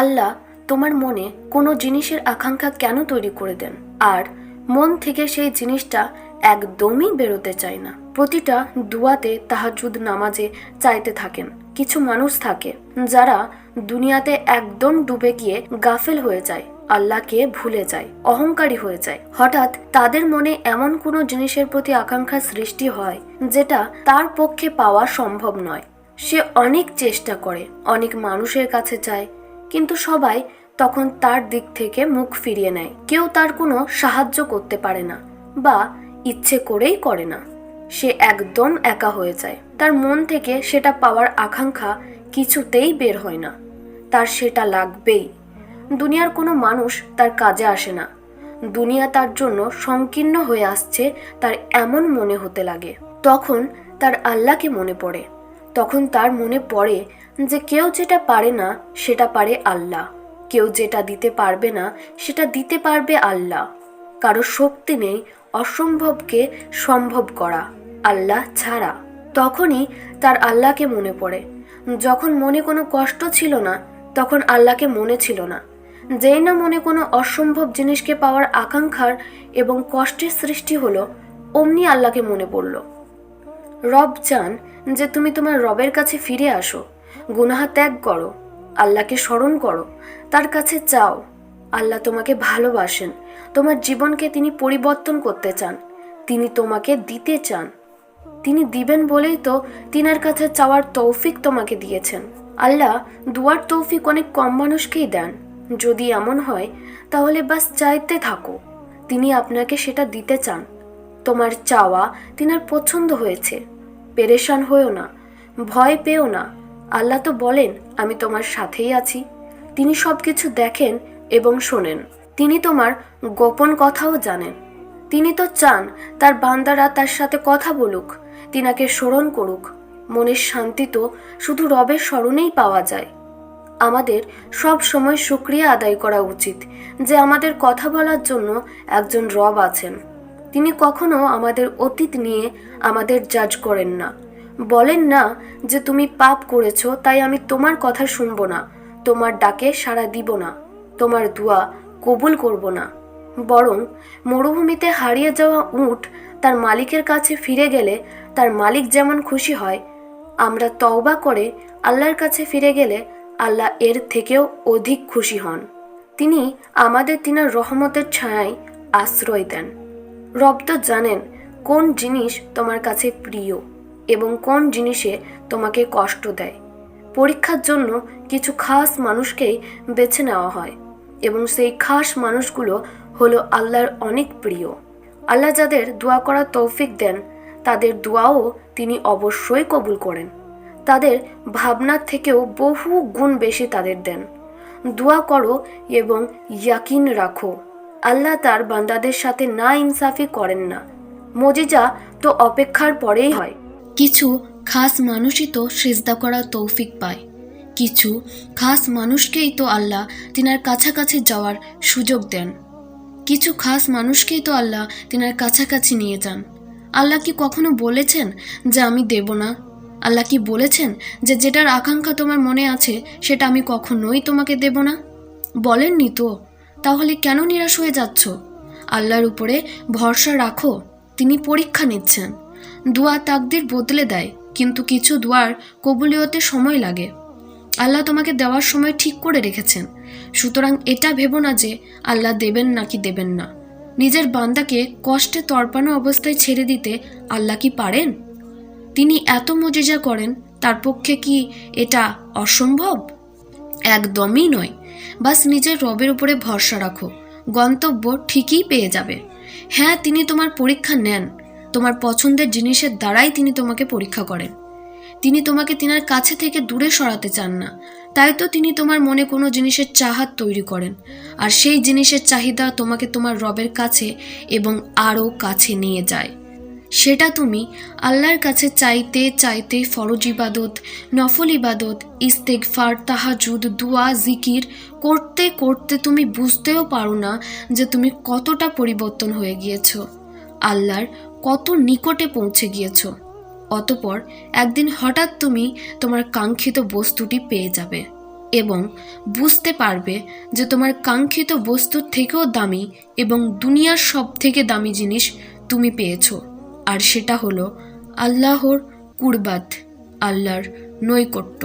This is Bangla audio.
আল্লাহ তোমার মনে কোনো জিনিসের আকাঙ্ক্ষা কেন তৈরি করে দেন? আর মন থেকে সেই জিনিসটা একদমই বেরোতে চায় না। প্রতিটা দুয়াতে তাহাজুদ নামাজে চাইতে থাকেন। কিছু মানুষ থাকে যারা দুনিয়াতে একদম ডুবে গিয়ে গাফেল হয়ে যায়, আল্লাহকে ভুলে যায়, অহংকারী হয়ে যায়। হঠাৎ তাদের মনে এমন কোনো জিনিসের প্রতি আকাঙ্ক্ষা সৃষ্টি হয় যেটা তার পক্ষে পাওয়া সম্ভব নয়। সে অনেক চেষ্টা করে, অনেক মানুষের কাছে যায় কিন্তু সবাই তখন তার দিক থেকে মুখ ফিরিয়ে নেয়। কেউ তার কোনো সাহায্য করতে পারে না বা ইচ্ছে করেই করে না। সে একদম একা হয়ে যায়। তার মন থেকে সেটা পাওয়ার আকাঙ্ক্ষা কিছুতেই বের হয় না। তার সেটা লাগবেই। দুনিয়ার কোনো মানুষ তার কাজে আসে না। দুনিয়া তার জন্য সংকীর্ণ হয়ে আসছে তার এমন মনে হতে লাগে। তখন তার আল্লাহকে মনে পড়ে। তখন তার মনে পড়ে যে কেউ যেটা পারে না, সেটা পারে আল্লাহ। কেউ যেটা দিতে পারবে না, সেটা দিতে পারবে আল্লাহ। কারও শক্তি নেই, অসম্ভবকে সম্ভব করা আল্লাহ ছাড়া। তখনই তার আল্লাহকে মনে পড়ে। যখন মনে কোনো কষ্ট ছিল না, তখন আল্লাহকে মনে ছিল না। যেই না মনে কোনো অসম্ভব জিনিসকে পাওয়ার আকাঙ্ক্ষার এবং কষ্টের সৃষ্টি হলো, অমনি আল্লাহকে মনে পড়ল। রব চান যে তুমি তোমার রবের কাছে ফিরে আসো। গুনাহা ত্যাগ করো, আল্লাহকে স্মরণ করো, তার কাছে চাও। আল্লাহ তোমাকে ভালোবাসেন। তোমার জীবনকে তিনি পরিবর্তন করতে চান। তিনি তোমাকে দিতে চান। তিনি দিবেন বলেই তো তিনার কাছে চাওয়ার তৌফিক তোমাকে দিয়েছেন। আল্লাহ দুয়ার তৌফিক অনেক কম মানুষকেই দেন। যদি এমন হয়, তাহলে বাস চাইতে থাকো। তিনি আপনাকে সেটা দিতে চান। তোমার চাওয়া তিনার পছন্দ হয়েছে। পেরেশান হয়েও না। ভয় পেও না। আল্লাহ তো বলেন, আমি তোমার সাথেই আছি। তিনি সব কিছু দেখেন এবং শোনেন। তিনি তোমার গোপন কথাও জানেন। তিনি তো চান তার বান্দারা তার সাথে কথা বলুক, তিনাকে স্মরণ করুক। মনের শান্তি তো শুধু রবের স্মরণেই পাওয়া যায়। আমাদের সব সময় শুক্রিয়া আদায় করা উচিত যে আমাদের কথা বলার জন্য একজন রব আছেন। তিনি কখনো আমাদের অতীত নিয়ে আমাদের জাজ করেন না। বলেন না যে তুমি পাপ করেছ, তাই আমি তোমার কথা শুনব না। তোমার ডাকে সাড়া দিব না। তোমার দোয়া কবুল করব না। বরং মরুভূমিতে হারিয়ে যাওয়া উট তার মালিকের কাছে ফিরে গেলে তার মালিক যেমন খুশি হয়, আমরা তওবা করে আল্লাহর কাছে ফিরে গেলে আল্লাহ এর থেকেও অধিক খুশি হন। তিনি আমাদের তিনার রহমতের ছায়ায় আশ্রয় দেন। রব তো জানেন কোন জিনিস তোমার কাছে প্রিয়। এবং কোন জিনিসে তোমাকে কষ্ট দেয়। পরীক্ষার জন্য কিছু খাস মানুষকেই বেছে নেওয়া হয় এবং সেই খাস মানুষগুলো হলো আল্লাহর অনেক প্রিয়। আল্লাহ যাদের দোয়া করা তৌফিক দেন, তাদের দোয়াও তিনি অবশ্যই কবুল করেন। তাদের ভাবনার থেকেও বহু গুণ বেশি তাদের দেন। দোয়া করো এবং ইয়াকিন রাখো। আল্লাহ তার বান্দাদের সাথে না ইনসাফি করেন না। মজিজা তো অপেক্ষার পরেই হয়। কিছু খাস মানুষই তো সেজদা করার তৌফিক পায়। কিছু খাস মানুষকেই তো আল্লাহ তিনার কাছাকাছি যাওয়ার সুযোগ দেন। কিছু খাস মানুষকেই তো আল্লাহ তিনার কাছাকাছি নিয়ে যান। আল্লাহ কি কখনো বলেছেন যে আমি দেব না? আল্লাহ কি বলেছেন যে যেটার আকাঙ্ক্ষা তোমার মনে আছে, সেটা আমি কখনোই তোমাকে দেব না? বলেননি তো। তাহলে কেন নিরাশ হয়ে যাচ্ছ? আল্লাহর উপরে ভরসা রাখো, তিনি পরীক্ষা নিচ্ছেন। দোয়া তাকদির বদলে দেয়, কিন্তু কিছু দোয়ার কবুলিয়তে সময় লাগে। আল্লাহ তোমাকে দেওয়ার সময় ঠিক করে রেখেছেন। সুতরাং এটা ভেবো না যে আল্লাহ দেবেন নাকি দেবেন না। নিজের বান্দাকে কষ্টে তর্পানো অবস্থায় ছেড়ে দিতে আল্লাহ কি পারেন? তিনি এত মজিজা করেন, তার পক্ষে কি এটা অসম্ভব? একদমই নয়। বাস নিজের রবের উপরে ভরসা রাখো। গন্তব্য ঠিকই পেয়ে যাবে। হ্যাঁ তিনি তোমার পরীক্ষা নেন। তোমার পছন্দের জিনিসের দ্বারাই তিনি তোমাকে পরীক্ষা করেন। তিনি তোমাকে তিনার কাছে থেকে দূরে সরাতে চান না। তাই তো তিনি তোমার মনে কোনো জিনিসের চাহাত তৈরি করেন। আর সেই জিনিসের চাহিদা তোমাকে তোমার রবের কাছে এবং আরও কাছে নিয়ে যায়। সেটা তুমি আল্লাহর কাছে চাইতে চাইতে ফরজ ইবাদত, নফল ইবাদত, ইস্তেগফার, তাহাজুদ, দুয়া, জিকির করতে করতে তুমি বুঝতেও পারো না যে তুমি কতটা পরিবর্তন হয়ে গিয়েছো। আল্লাহর কত নিকটে পৌঁছে গিয়েছ। অতপর একদিন হঠাৎ তুমি তোমার কাঙ্ক্ষিত বস্তুটি পেয়ে যাবে এবং বুঝতে পারবে যে তোমার কাঙ্ক্ষিত বস্তুর থেকেও দামি এবং দুনিয়ার সব থেকে দামি জিনিস তুমি পেয়েছ। আর সেটা হলো আল্লাহর কুরবাত, আল্লাহর নৈকট্য।